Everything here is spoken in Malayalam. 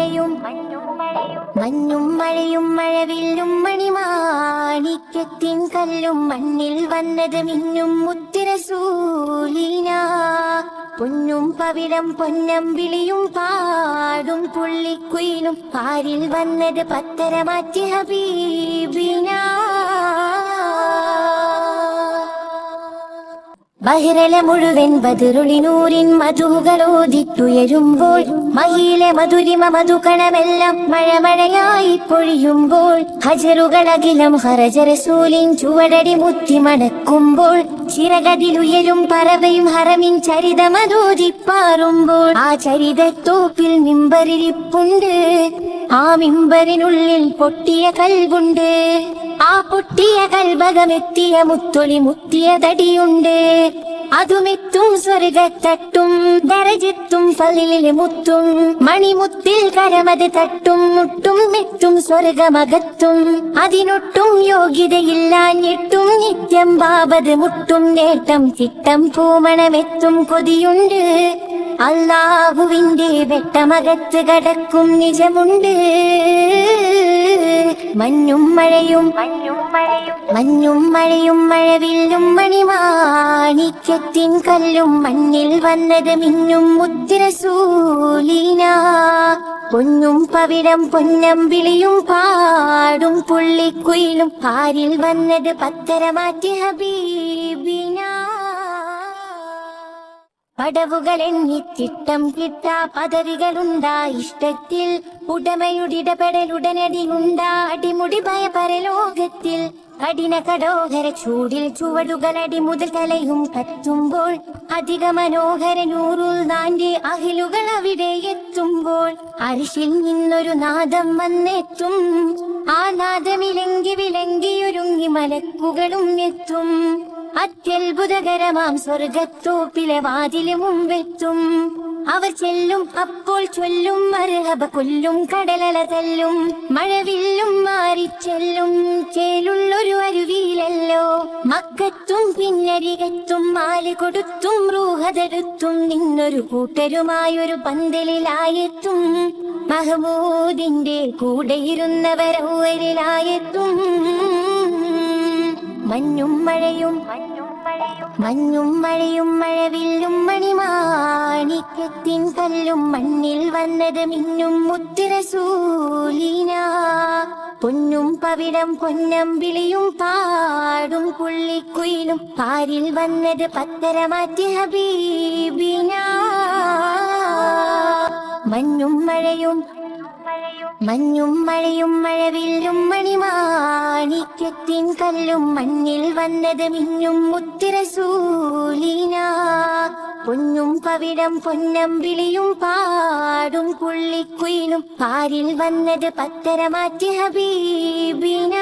മഴയും മഞ്ഞും മഴയും മഴവില്ലും മണിമാണിക്യത്തിൻ കല്ലും മണ്ണിൽ വന്നത് മിന്നും മുത്തിരസൂലിന. പൊന്നും പവിഴം പൊന്നം വിളിയും പാടും പുള്ളിക്കുയിലും പാരിൽ വന്നത് പത്തരമാറ്റി ഹബീബിന. ബഹിരല മുഴുവൻ ബതിരുളിനൂരിൻ മധുകളോദിത്തുയരുമ്പോൾ മഹിയിലെ മധുരിമ മധുകണമെല്ലാം മഴമഴയായി പൊഴിയുമ്പോൾ ഹജറുകളകിലം ഹറജറസൂലിൻ ചുവടടി മുത്തി മണക്കുമ്പോൾ ചിറകതിലുയരും പറവയും ഹറമിൻ ചരിതമതോദിപ്പാറുമ്പോൾ ആ ചരിതത്തോപ്പിൽ മിമ്പറിരിപ്പുണ്ട് ആ മിമ്പറിനുള്ളിൽ പൊട്ടിയ കൽവുണ്ട്. ആ പൊട്ടിയ കൽഭകമെത്തിയ മുത്തൊളി മുത്തിയ തടിയുണ്ട്. അതുമെത്തും സ്വർഗത്തട്ടും ദരജെത്തും ഫലിലെ മുത്തും മണിമുത്തിൽ കരമത് തട്ടും മുട്ടും മെത്തും സ്വർഗമകത്തും. അതിനൊട്ടും യോഗ്യതയില്ലാഞ്ഞിട്ടും നിത്യം ബാബത് മുട്ടും നേട്ടം ചിട്ടം പൂമണമെത്തും കൊതിയുണ്ട്. അള്ളാഹുവിന്റെ വെട്ടമകത്ത് കടക്കും നിജമുണ്ട്. മഞ്ഞും മഴയും മഞ്ഞും മഴയും മഴവില്ലും മണിമാണിക്യത്തിൻ കല്ലും മണ്ണിൽ വന്നത് മിന്നും മുദ്രസൂലിന. പൊന്നും പവിടം പൊന്നം വിളിയും പാടും പുള്ളിക്കുയിലും പാരിൽ വന്നത് പത്തര മാറ്റി ഹബീബിന. പടവുകൾ എണ്ണിത്തിട്ടം കിട്ടാ പദവികളുണ്ടാ. ഇഷ്ടത്തിൽ ഉടമയുടിടപെടലുടനടി ഉണ്ടാ അടിമുടി ഭയപരലോകത്തിൽ കഠിന കടോഹര ചൂടിൽ ചുവടുകൾ അടിമുതൽ തലയും കത്തുമ്പോൾ അധിക മനോഹര നൂറുൽ നാന്റെ അഹിലുകൾ അവിടെ എത്തുമ്പോൾ അരിശിൽ നിന്നൊരു നാദം വന്നെത്തും. ആ നാദമിലങ്കി വിലങ്കിയൊരുങ്ങി മലക്കുകളും എത്തും. അത്യത്ഭുതകരമാം സ്വർഗത്തോപ്പിലെ വാതിൽ മുമ്പെത്തും അവർ ചെല്ലും അപ്പോൾ ചൊല്ലും മരഹബ കൊല്ലും കടലല തല്ലും. മഴവില്ലും മാറി ചെല്ലും ചേലുള്ളൊരു അരുവിയിലല്ലോ. മക്കത്തും പിന്നരികത്തും മാൽ കൊടുത്തും റൂഹതെടുത്തും നിന്നൊരു കൂട്ടരുമായൊരു പന്തലിലായെത്തും. മഹമൂദിന്റെ കൂടെയിരുന്നവരൂരിലായെത്തും മഞ്ഞും മഴയും മഞ്ഞും മഴയും മഴവില്ലും മണിമാണിക്കത്തിൻ കല്ലും മണ്ണിൽ വന്നത് മിന്നും മുത്തിരസൂലീന. പൊന്നും പവിടം പൊന്നം വിളിയും പാടും പുള്ളിക്കുയിലും പാരിൽ വന്നത് പത്തര മാറ്റി ഹബീബിന. മഞ്ഞും മഴയും മഞ്ഞും മഴയും മഴവില്ലും മണിമാണിക്യത്തിൻ കല്ലും മഞ്ഞിൽ വന്നത് മിഞ്ഞും മുത്തിരസൂലിന. പൊന്നും പവിടം പൊന്നം വിളിയും പാടും പുള്ളിക്കുയിലും പാരിൽ വന്നത് പത്തരമാറ്റി ഹബീബിന.